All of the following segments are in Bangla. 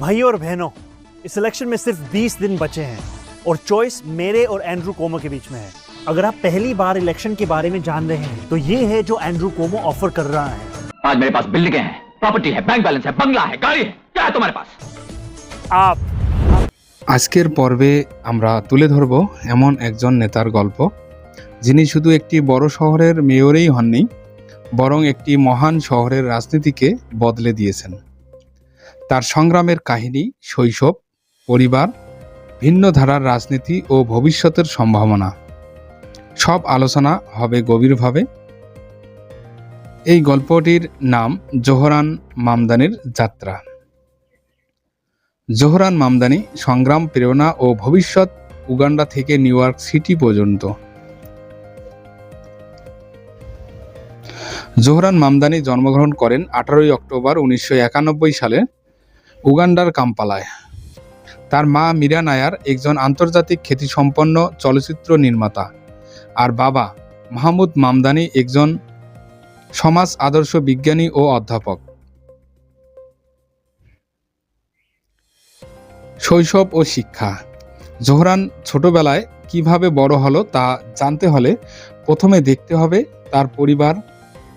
भाइयों और बहनों इस इलेक्शन में सिर्फ 20 दिन बचे हैं और चॉइस मेरे और एंड्रू कोमो के बीच में है अगर आप पहली बार इलेक्शन के बारे में जान रहे हैं तो ये है जो एंड्रू कोमो ऑफर कर रहा है आज मेरे पास बिल्डिंगें हैं प्रॉपर्टी है बैंक बैलेंस है बंगला है गाड़ी है क्या है तुम्हारे पास आप আজকের পর্বে আমরা তুলে ধরব এমন একজন নেতার গল্প যিনি শুধু একটি বড় শহরের মেয়রেই হননি বরং একটি মহান শহরের রাজনীতিকে বদলে দিয়েছেন তার সংগ্রামের কাহিনী, শৈশব, পরিবার, ভিন্ন ধারার রাজনীতি ও ভবিষ্যতের সম্ভাবনা। সব আলোচনা হবে গভীরভাবে। এই গল্পটির নাম জোহরান মামদানির যাত্রা। জোহরান মামদানি সংগ্রাম, প্রেরণা ও ভবিষ্যৎ উগান্ডা থেকে নিউ ইয়র্ক সিটি পর্যন্ত। জোহরান মামদানি জন্মগ্রহণ করেন আঠারোই অক্টোবর উনিশশো একানব্বই সালে। উগান্ডার কাম্পালায়। তার মা মীরা নায়ার একজন আন্তর্জাতিক খ্যাতিসম্পন্ন চলচ্চিত্র নির্মাতা। আর বাবা মাহমুদ মামদানি একজন সমাজ আদর্শ বিজ্ঞানী ও অধ্যাপক। শৈশব ও শিক্ষা। জোহরান ছোটবেলায় কীভাবে বড় হলো তা জানতে হলে প্রথমে দেখতে হবে তার পরিবার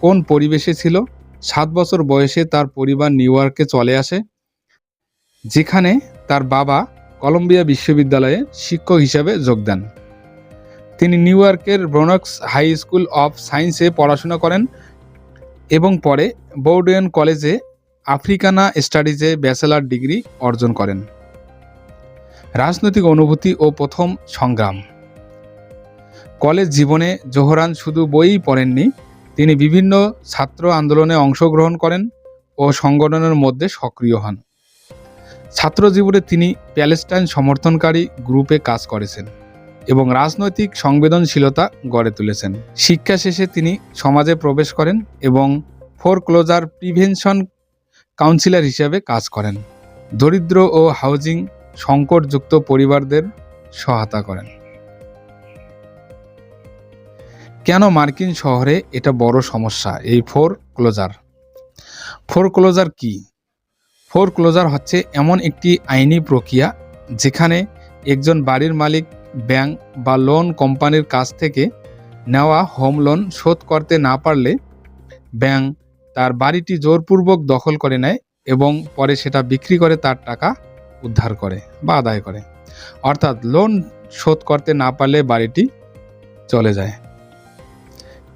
কোন পরিবেশে ছিল, সাত বছর বয়সে তার পরিবার নিউ চলে আসে যেখানে তার বাবা কলম্বিয়া বিশ্ববিদ্যালয়ে শিক্ষক হিসাবে যোগ দেন। তিনি নিউ ইয়র্কের ব্রোনক্স হাই স্কুল অফ সায়েন্সে পড়াশোনা করেন এবং পরে বৌডেন কলেজে আফ্রিকানা স্টাডিজে ব্যাচেলার ডিগ্রি অর্জন করেন। রাজনৈতিক অনুভূতি ও প্রথম সংগ্রাম। কলেজ জীবনে জোহরান শুধু বইই পড়েননি, তিনি বিভিন্ন ছাত্র আন্দোলনে অংশগ্রহণ করেন ও সংগঠনের মধ্যে সক্রিয় হন। ছাত্র জীবনে তিনি প্যালেস্টাইন সমর্থনকারী গ্রুপে কাজ করেছেন এবং রাজনৈতিক সংবেদনশীলতা গড়ে তুলেছেন। শিক্ষা শেষে তিনি সমাজে প্রবেশ করেন এবং ফোর ক্লোজার প্রিভেনশন কাউন্সিলর হিসেবে কাজ করেন। দরিদ্র ও হাউজিং সংকটযুক্ত পরিবারদের সহায়তা করেন। কেন মার্কিন শহরে এটা বড় সমস্যা, এই ফোর ক্লোজার ফোর ক্লোজার কি? ফোর ক্লোজার হচ্ছে এমন একটি আইনি প্রক্রিয়া যেখানে একজন বাড়ির মালিক ব্যাংক বা লোন কোম্পানির কাছ থেকে নেওয়া হোম লোন শোধ করতে না পারলে ব্যাংক তার বাড়িটি জোরপূর্বক দখল করে নেয় এবং পরে সেটা বিক্রি করে তার টাকা উদ্ধার করে বা আদায় করে। অর্থাৎ লোন শোধ করতে না পারলে বাড়িটি চলে যায়।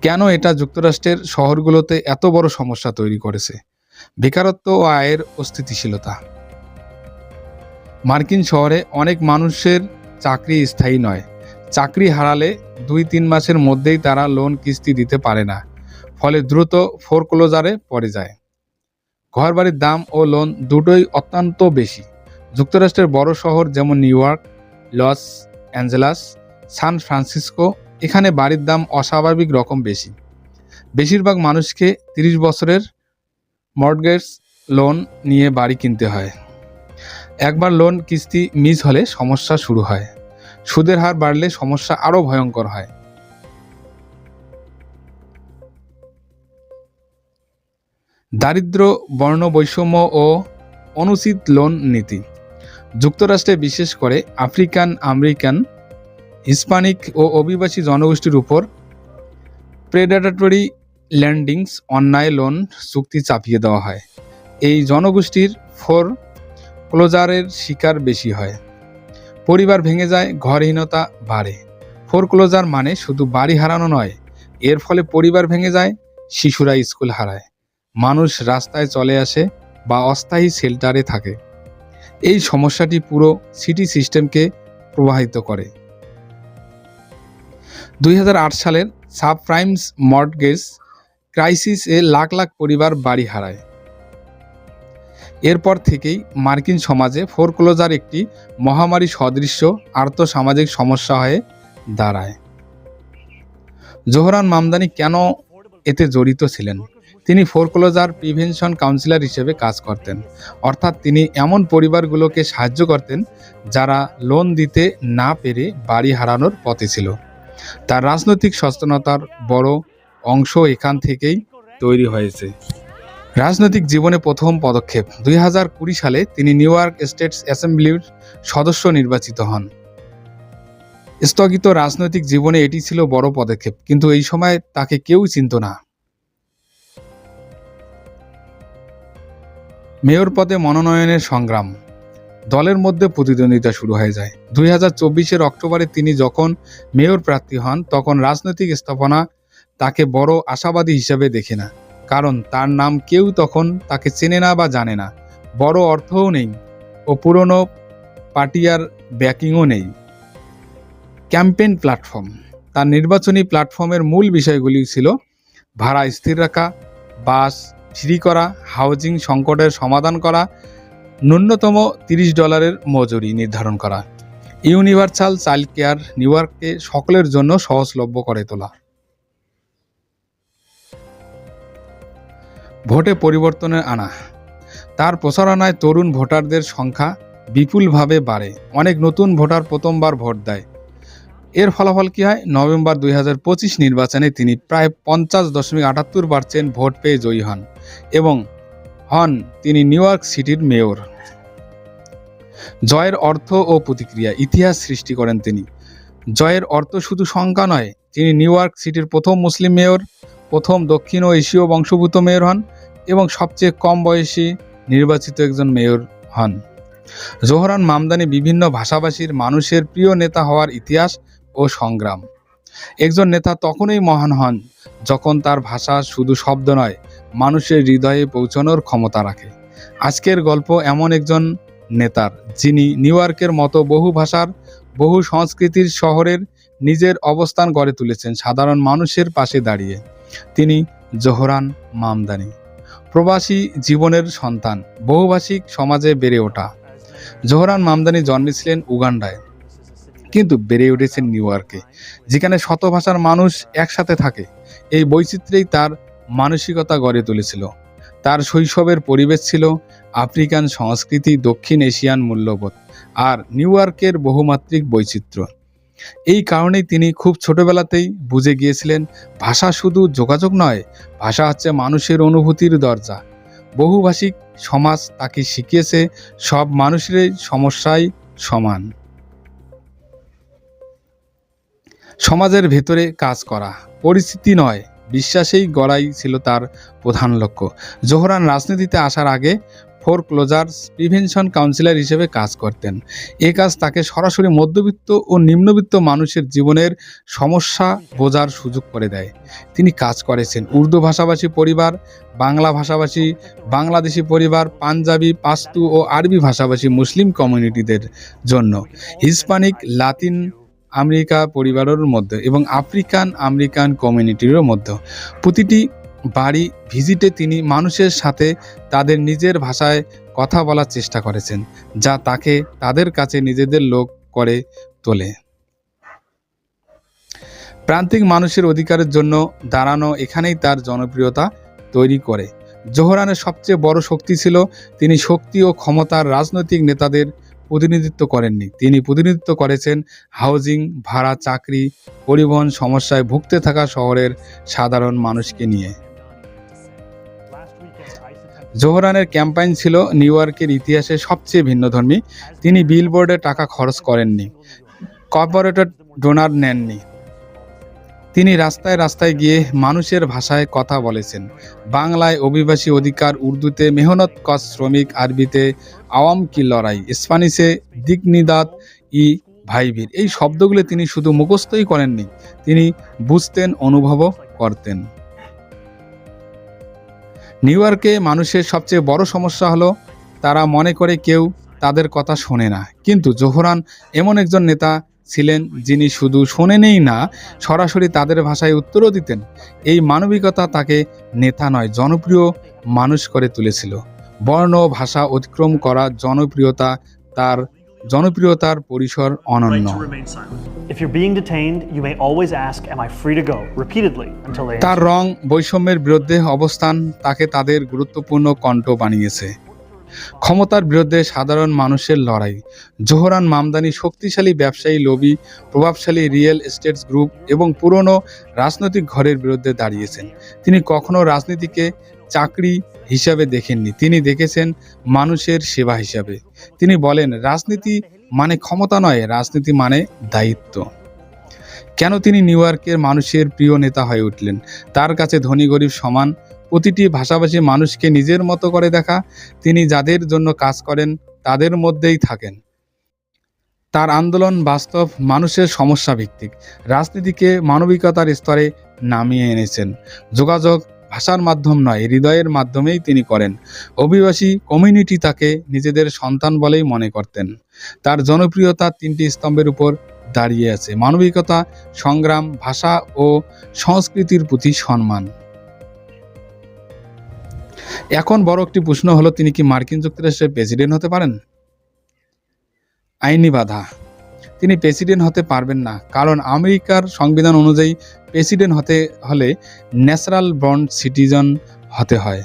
কেন এটা যুক্তরাষ্ট্রের শহরগুলোতে এত বড় সমস্যা তৈরি করেছে? বেকারত্ব ও আয়ের অস্থিতিশীলতা। মার্কিন শহরে অনেক মানুষের চাকরি স্থায়ী নয়। চাকরি হারালে দুই তিন মাসের মধ্যেই তারা লোন কিস্তি দিতে পারে না, ফলে দ্রুত ফোরক্লোজারে পড়ে যায়। ঘরবাড়ির দাম ও লোন দুটোই অত্যন্ত বেশি। যুক্তরাষ্ট্রের বড় শহর যেমন New York, Los Angeles, San Francisco, এখানে বাড়ির দাম অস্বাভাবিক রকম বেশি। বেশিরভাগ মানুষকে তিরিশ বছরের মর্টগেজ লোন নিয়ে বাড়ি কিনতে হয়। একবার লোন কিস্তি মিস হলে সমস্যা শুরু হয়। সুদের হার বাড়লে সমস্যা আরও ভয়ঙ্কর হয়। দারিদ্র, বর্ণ বৈষম্য ও অনুচিত লোন নীতি। যুক্তরাষ্ট্রে বিশেষ করে আফ্রিকান, আমেরিকান, হিসপানিক ও অভিবাসী জনগোষ্ঠীর উপর প্রেডাটরি ল্যান্ডিংস অন্যায় লোন চুক্তি চাপিয়ে দেওয়া হয়। এই জনগোষ্ঠীর ফোর ক্লোজারের শিকার বেশি হয়। পরিবার ভেঙে যায়, ঘরহীনতা বাড়ে। ফোর ক্লোজার মানে শুধু বাড়ি হারানো নয়, এর ফলে পরিবার ভেঙে যায়, শিশুরা স্কুল হারায়। মানুষ রাস্তায় চলে আসে বা অস্থায়ী শেল্টারে থাকে। এই সমস্যাটি পুরো সিটি সিস্টেমকে প্রবাহিত করে। দুই হাজার আট সালের সাবপ্রাইমস মর্টগেজ ক্রাইসিসে লাখ লাখ পরিবার বাড়ি হারায়। এরপর থেকেই মার্কিন সমাজে ফোরক্লোজার একটি মহামারী সদৃশ্য আর্থসামাজিক সমস্যা হয়ে দাঁড়ায়। জোহরান মামদানি কেন এতে জড়িত ছিলেন? তিনি ফোরক্লোজার প্রিভেনশন কাউন্সিলর হিসেবে কাজ করতেন। অর্থাৎ তিনি এমন পরিবারগুলোকে সাহায্য করতেন যারা লোন দিতে না পেরে বাড়ি হারানোর পথে ছিল। তার রাজনৈতিক সচেতনতার বড় অংশ এখান থেকেই তৈরি হয়েছে। রাজনৈতিক জীবনে প্রথম পদক্ষেপ। দুই হাজার কুড়ি সালে তিনি নিউ ইয়র্ক স্টেটস অ্যাসেম্বলির সদস্য নির্বাচিত হন। স্থগিত রাজনৈতিক জীবনে এটি ছিল বড় পদক্ষেপ, কিন্তু এই সময় তাকে কেউ চিনত না। মেয়র পদে মনোনয়নের সংগ্রাম। দলের মধ্যে প্রতিদ্বন্দ্বিতা শুরু হয়ে যায়। দুই হাজার অক্টোবরে তিনি যখন মেয়র প্রার্থী হন, তখন রাজনৈতিক স্থাপনা তাকে বড় আশাবাদী হিসেবে দেখে না, কারণ তার নাম কেউ তখন তাকে চেনে না বা জানে না। বড় অর্থও নেই ও পুরনো পার্টিয়ার ব্যাকিংও নেই। Campaign platform. তার নির্বাচনী প্ল্যাটফর্মের মূল বিষয়গুলি ছিল ভাড়া স্থির রাখা, বাস ফ্রি করা, হাউজিং সংকটের সমাধান করা, ন্যূনতম তিরিশ ডলারের মজুরি নির্ধারণ করা। ইউনিভার্সাল চাইল্ড কেয়ার নিউইয়র্ককে সকলের জন্য সহজলভ্য করে তোলা। ভোটে পরিবর্তনের আনা। তার প্রচারণায় তরুণ ভোটারদের সংখ্যা বিপুলভাবে বাড়ে। অনেক নতুন ভোটার প্রথমবার ভোট দেয়। এর ফলাফল কী হয়? নভেম্বর দুই হাজার পঁচিশ নির্বাচনে তিনি প্রায় পঞ্চাশ দশমিক আটাত্তর পার্সেন্ট ভোট পেয়ে জয়ী হন এবং হন তিনি নিউ ইয়র্ক সিটির মেয়র। জয়ের অর্থ ও প্রতিক্রিয়া, ইতিহাস সৃষ্টি করেন তিনি। জয়ের অর্থ শুধু সংখ্যা নয়, তিনি নিউ ইয়র্ক সিটির প্রথম মুসলিম মেয়র প্রথম দক্ষিণ ও এশীয় বংশোদ্ভূত মেয়র হন এবং সবচেয়ে কম বয়সী নির্বাচিত একজন মেয়র হন। জোহরান মামদানি বিভিন্ন ভাষাভাষীর মানুষের প্রিয় নেতা হওয়ার ইতিহাস ও সংগ্রাম। একজন নেতা তখনই মহান হন যখন তার ভাষা শুধু শব্দ নয়, মানুষের হৃদয়ে পৌঁছানোর ক্ষমতা রাখে। আজকের গল্প এমন একজন নেতার যিনি নিউ ইয়র্কের মতো বহু ভাষার, বহু সংস্কৃতির শহরের নিজের অবস্থান গড়ে তুলেছেন সাধারণ মানুষের পাশে দাঁড়িয়ে। তিনি জোহরান মামদানি, প্রবাসী জীবনের সন্তান, বহুভাষিক সমাজে বেড়ে ওঠা। জোহরান মামদানি জন্মেছিলেন উগান্ডায়, কিন্তু বেড়ে উঠেছেন নিউ ইয়র্কে, যেখানে শত ভাষার মানুষ একসাথে থাকে। এই বৈচিত্র্যেই তার মানসিকতা গড়ে তুলেছিল। তার শৈশবের পরিবেশ ছিল আফ্রিকান সংস্কৃতি, দক্ষিণ এশিয়ান মূল্যবোধ, আর নিউ ইয়র্কের বহুমাত্রিক বৈচিত্র্য। এই কারণেই তিনি খুব ছোটবেলাতেই বুঝে গিয়েছিলেন, ভাষা শুধু যোগাযোগ নয়, ভাষা হচ্ছে মানুষের অনুভূতির দরজা। বহুভাষিক সমাজ তাকে শিখিয়েছে, সব মানুষেরই সমস্যাই সমান। সমাজের ভেতরে কাজ করা, পরিস্থিতি নয়, বিশ্বাসেই গড়াই ছিল তার প্রধান লক্ষ্য। জোহরান রাজনীতিতে আসার আগে ফোর ক্লোজার্স প্রিভেনশন কাউন্সিলর হিসেবে কাজ করতেন। এ কাজ তাকে সরাসরি মধ্যবিত্ত ও নিম্নবিত্ত মানুষের জীবনের সমস্যা বোঝার সুযোগ করে দেয়। তিনি কাজ করেছেন উর্দু ভাষাভাষী পরিবার, বাংলা ভাষাভাষী, বাংলাদেশি পরিবার, পাঞ্জাবি, পাস্তু ও আরবি ভাষাভাষী মুসলিম কমিউনিটিদের জন্য। হিসপানিক, লাতিন আমেরিকা পরিবারের মধ্যে এবং আফ্রিকান আমেরিকান কমিউনিটিরও মধ্যে। প্রতিটি বাড়ি ভিজিটে তিনি মানুষের সাথে তাদের নিজের ভাষায় কথা বলার চেষ্টা করেছেন, যা তাকে তাদের কাছে নিজেদের লোক করে তোলে। প্রান্তিক মানুষের অধিকারের জন্য দাঁড়ানো এখানেই তার জনপ্রিয়তা তৈরি করে। জোহরানের সবচেয়ে বড় শক্তি ছিল তিনি শক্তি ও ক্ষমতার রাজনৈতিক নেতাদের প্রতিনিধিত্ব করেননি। তিনি প্রতিনিধিত্ব করেছেন হাউজিং, ভাড়া, চাকরি, পরিবহন সমস্যায় ভুগতে থাকা শহরের সাধারণ মানুষকে নিয়ে। জোহরানের ক্যাম্পাইন ছিল নিউ ইয়র্কের ইতিহাসে সবচেয়ে ভিন্নধর্মী তিনি বিলবোর্ডে টাকা খরচ করেননি, কর্পোরেটর ডোনার নেননি। তিনি রাস্তায় রাস্তায় গিয়ে মানুষের ভাষায় কথা বলেছেন। বাংলায় অভিবাসী অধিকার উর্দুতে মেহনত কস শ্রমিক, আরবিতে আওয়াম কি লড়াই স্পানিশে দিগনিদাত ই ভাইভির। এই শব্দগুলো তিনি শুধু মুখস্থই করেননি, তিনি বুঝতেন, অনুভবও করতেন। নিউ ইয়র্কে মানুষের সবচেয়ে বড় সমস্যা হলো, তারা মনে করে কেউ তাদের কথা শোনে না। কিন্তু জোহরান এমন একজন নেতা ছিলেন যিনি শুধু শোনেনই না, সরাসরি তাদের ভাষায় উত্তরও দিতেন। এই মানবিকতা তাকে নেতা নয়, জনপ্রিয় মানুষ করে তুলেছিল। বর্ণ, ভাষা অতিক্রম করা জনপ্রিয়তা তার জনপ্রিয়তার পরিসর অনন্য। তার রং বৈষম্যের বিরুদ্ধে অবস্থান তাকে তাদের গুরুত্বপূর্ণ কণ্ঠ বানিয়েছে। ক্ষমতার বিরুদ্ধে সাধারণ মানুষের লড়াই। জোহরান মামদানি শক্তিশালী ব্যবসায়ী লবি প্রভাবশালী রিয়েল এস্টেটস গ্রুপ এবং পুরনো রাজনৈতিক ঘরের বিরুদ্ধে দাঁড়িয়েছেন। তিনি কখনো রাজনীতিকে চাকরি হিসাবে দেখেননি। তিনি দেখেছেন মানুষের সেবা হিসাবে। তিনি বলেন, রাজনীতি মানে ক্ষমতা নয়, রাজনীতি মানে দায়িত্ব। কেন তিনি নিউ ইয়র্কের মানুষের প্রিয় নেতা হয়ে উঠলেন? তার কাছে ধনী গরিব সমান, প্রতিটি ভাষাভাষী মানুষকে নিজের মতো করে দেখা, তিনি যাদের জন্য কাজ করেন তাদের মধ্যেই থাকেন। তার আন্দোলন বাস্তব, মানুষের সমস্যা ভিত্তিক। রাজনীতিকে মানবিকতার স্তরে নামিয়ে এনেছেন। যোগাযোগ ভাষার মাধ্যম নয়, হৃদয়ের মাধ্যমেই তিনি করেন। অভিবাসী কমিউনিটি তাকে নিজেদের সন্তান বলেই মনে করতেন। তার জনপ্রিয়তা তিনটি স্তম্ভের উপর দাঁড়িয়ে আছে। মানবিকতা, সংগ্রাম, ভাষা ও সংস্কৃতির প্রতি সম্মান। এখন বড় একটি প্রশ্ন হলো, তিনি কি মার্কিন যুক্তরাষ্ট্রের প্রেসিডেন্ট হতে পারেন? আইনি বাধা। তিনি প্রেসিডেন্ট হতে পারবেন না। কারণ আমেরিকার সংবিধান অনুযায়ী প্রেসিডেন্ট হতে হলে ন্যাচারাল বন্ড সিটিজন হতে হয়।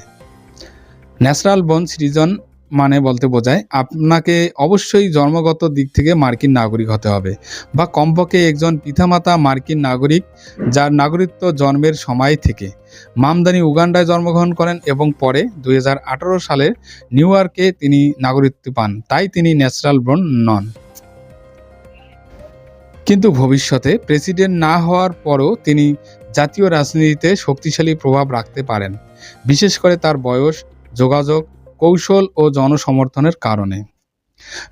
ন্যাচারাল বন্ড সিটিজন মানে বলতে বোঝায় আপনাকে অবশ্যই জন্মগত দিক থেকে মার্কিন নাগরিক হতে হবে বা কমপক্ষে একজন পিতামাতা মার্কিন নাগরিক যার নাগরিকত্ব জন্মের সময় থেকে। মামদানি উগান্ডায় জন্মগ্রহণ করেন এবং পরে দুই সালে নিউ ইয়র্কে তিনি নাগরিকত্ব পান, তাই তিনি ন্যাচারাল বর্ন নন। কিন্তু ভবিষ্যতে প্রেসিডেন্ট না হওয়ার পরও তিনি জাতীয় রাজনীতিতে শক্তিশালী প্রভাব রাখতে পারেন, বিশেষ করে তার বয়স, যোগাযোগ, কৌশল ও জনসমর্থনের কারণে।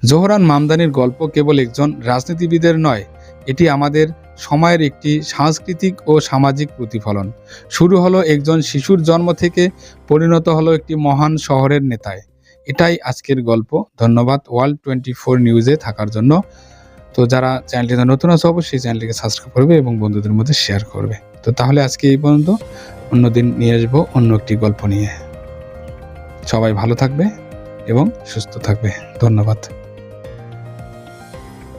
জোহরান মামদানির গল্প কেবল একজন রাজনীতিবিদের নয়, এটি আমাদের সময়ের একটি সাংস্কৃতিক ও সামাজিক প্রতিফলন। শুরু হলো একজন শিশুর জন্ম থেকে পরিণত হলো একটি মহান শহরের নেতায়। এটাই আজকের গল্প। ধন্যবাদ ওয়ার্ল্ড টোয়েন্টি ফোর নিউজে থাকার জন্য। তো যারা চ্যানেলটিতে নতুন আছে, অবশ্যই চ্যানেলটিকে সাবস্ক্রাইব করবে এবং বন্ধুদের মধ্যে শেয়ার করবে। তো তাহলে আজকে এই পর্যন্ত, অন্যদিন নিয়ে আসব অন্য একটি গল্প নিয়ে। সবাই ভালো থাকবে এবং সুস্থ থাকবে। ধন্যবাদ।